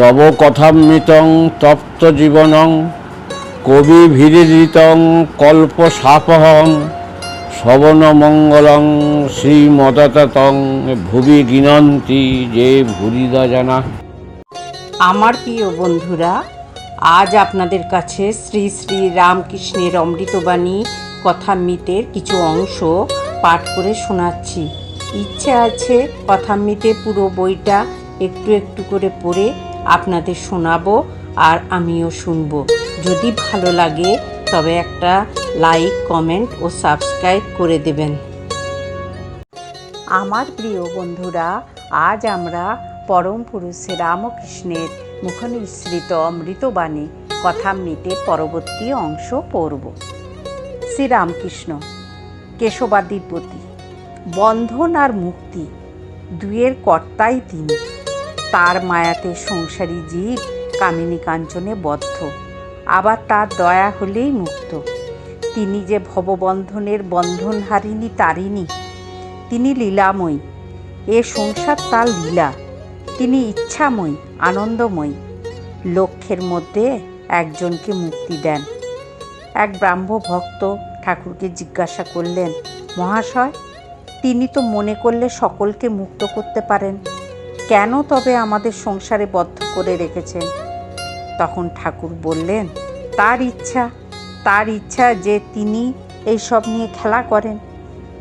তব কথামৃতং তপ্ত জীবনং, কবি ভিরিতং কল্প সাপহং, শ্রবণ মঙ্গলং শ্রীমদতং ভুবি গিনন্তি, যে ভুরিদা জানা। আমার প্রিয় বন্ধুরা, আজ আপনাদের কাছে শ্রী শ্রী রামকৃষ্ণের অমৃতবাণী কথামৃতের কিছু অংশ পাঠ করে শোনাচ্ছি। ইচ্ছে আছে কথামৃতে পুরো বইটা একটু একটু করে পড়ে আপনাদের শোনাবো আর আমিও শুনব। যদি ভালো লাগে, তবে একটা লাইক, কমেন্ট ও সাবস্ক্রাইব করে দেবেন। আমার প্রিয় বন্ধুরা, আজ আমরা পরম পুরুষ রামকৃষ্ণের মুখনিসৃত অমৃতবাণী কথামৃতের পরবর্তী অংশ পড়ব। শ্রীরামকৃষ্ণ, কেশবাদিপতি, বন্ধন আর মুক্তি, দুয়ের কর্তাই তিনি। তার মায়াতে সংসারী জীব কামিনী কাঞ্চনে বদ্ধ। আবার তার দয়া হলেই মুক্ত। তিনি যে ভববন্ধনের বন্ধন হারিনি তারিণী। তিনি লীলাময়ী। এ সংসার তার লীলা। তিনি ইচ্ছাময়ী, আনন্দময়ী। লক্ষ্যের মধ্যে একজনকে মুক্তি দেন। এক ব্রাহ্ম ভক্ত ঠাকুরকে জিজ্ঞাসা করলেন, মহাশয়, তিনি তো মনে করলে সকলকে মুক্ত করতে পারেন। কেন তবে আমাদের সংসারে বদ্ধ করে রেখেছেন? তখন ঠাকুর বললেন, তার ইচ্ছা তার ইচ্ছা যে তিনি এইসব নিয়ে খেলা করেন।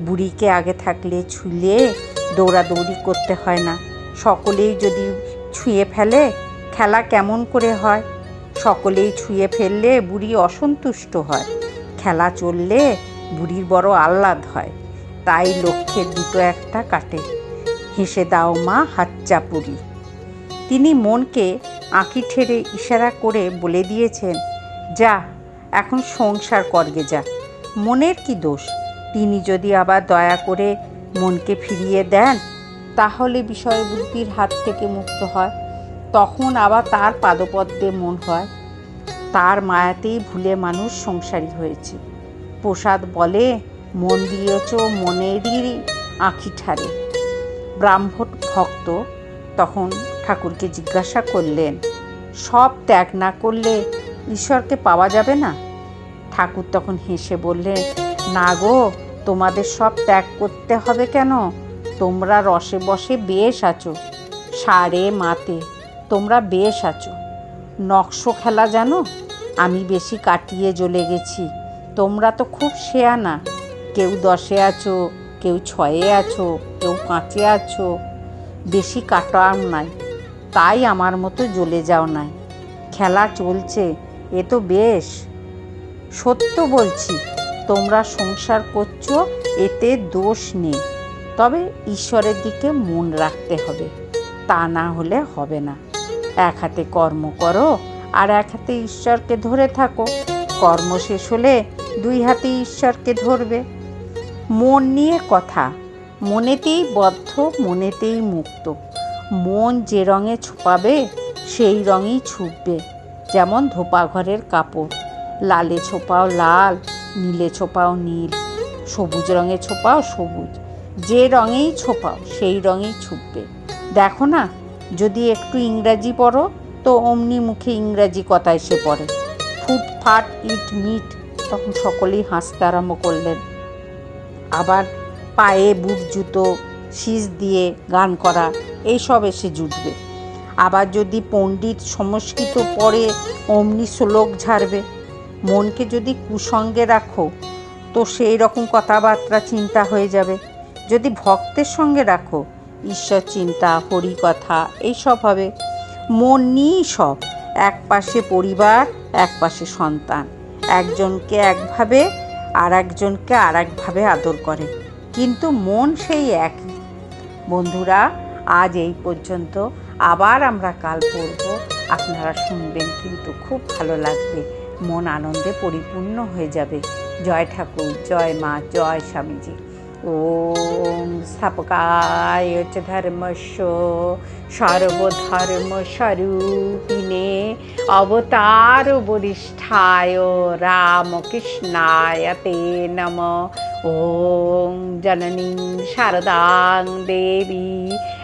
বুড়িকে আগে থাকলে ছুঁলে দৌড়াদৌড়ি করতে হয় না। সকলেই যদি ছুঁয়ে ফেলে, খেলা কেমন করে হয়? সকলেই ছুঁয়ে ফেললে বুড়ি অসন্তুষ্ট হয়। খেলা চললে বুড়ির বড় আহ্লাদ হয়। তাই লক্ষ্যের দুটো একটা কাটে। হেসে দাও মা হাচ্চাপুরি তিনি মনকে আঁকি ঠেরে ইশারা করে বলে দিয়েছেন, যা, এখন সংসার করগে যা মনের কি দোষ? তিনি যদি আবার দয়া করে মনকে ফিরিয়ে দেন, তাহলে বিষয় বুদ্ধির হাত থেকে মুক্ত হয়। তখন আবার তার পাদপদ্মে মন হয়। তার মায়াতেই ভুলে মানুষ সংসারী হয়েছে। প্রসাদ বলে, মন দিয়েছ মনেরই আঁখি ঠারে ব্রাহ্মণ ভক্ত তখন ঠাকুরকে জিজ্ঞাসা করলেন, সব ত্যাগ না করলে ঈশ্বরকে পাওয়া যাবে না? ঠাকুর তখন হেসে বললেন, না গো, তোমাদের সব ত্যাগ করতে হবে কেন? তোমরা রসে বসে বেশ আছো, সারে মাতে তোমরা বেশ আছো। নকশ খেলা জানো? আমি বেশি কাটিয়ে জ্বলে গেছি, তোমরা তো খুব শেয়া না। কেউ দশে আছো কেউ ছয়ে আছো, কেউ পাঁচে আছো, বেশি কাটার নাই, তাই আমার মতো জ্বলে যাও নাই। খেলা চলছে, এ তো বেশ। সত্য বলছি, তোমরা সংসার করছ, এতে দোষ নেই, তবে ঈশ্বরের দিকে মন রাখতে হবে, তা না হলে হবে না। এক হাতে কর্ম করো, আর এক হাতে ঈশ্বরকে ধরে থাকো। কর্ম শেষ হলে দুই হাতে ঈশ্বরকে ধরবে। মন নিয়ে কথা। মনেতেই বদ্ধ, মনেতেই মুক্ত। মন যে রঙে ছোপাবে, সেই রঙেই ছুপবে যেমন ধোপা ঘরের কাপড়। লালে ছোপাও লাল, নীলে ছোপাও নীল। সবুজ রঙে ছোপাও সবুজ। যে রঙেই ছোপাও, সেই রঙেই ছুপবে দেখো না, যদি একটু ইংরাজি পড়ো, তো অমনি মুখে ইংরাজি কথা এসে পড়ে। ফুট ফাট ইট মিট, তখন সকলেই হাসতে আরম্ভ করলেন। আবার পায়ে বুট, জুতো, শীষ দিয়ে গান করা, এইসব এসে জুটবে। আবার যদি পণ্ডিত সংস্কৃত পড়ে, অমনি শ্লোক ঝাড়বে। মনকে যদি কুসঙ্গে রাখো, তো সেই রকম কথাবার্তা চিন্তা হয়ে যাবে। যদি ভক্তের সঙ্গে রাখো, ঈশ্বর চিন্তা হরি কথা এইসব হবে। মন নিয়েই সব, এক পাশে পরিবার, এক পাশে সন্তান। একজনকে একভাবে আর একজনকে আর একভাবে আদর করে। কিন্তু মন সেই একই। বন্ধুরা, আজ এই পর্যন্ত। আবার আমরা কাল পড়ব। আপনারা শুনবেন কিন্তু খুব ভালো লাগবে। মন আনন্দে পরিপূর্ণ হয়ে যাবে। জয় ঠাকুর, জয় মা, জয় স্বামীজি। ওম স্থাপকায় চ ধর্মস্য সর্বধর্ম স্বরূপিণে অবতার বরিষ্ঠায় রামকৃষ্ণায় তে নম ওং জননী শারদাং দেবী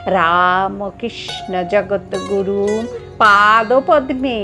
রামকৃষ্ণ জগদ্গুরু পাদপদ্মে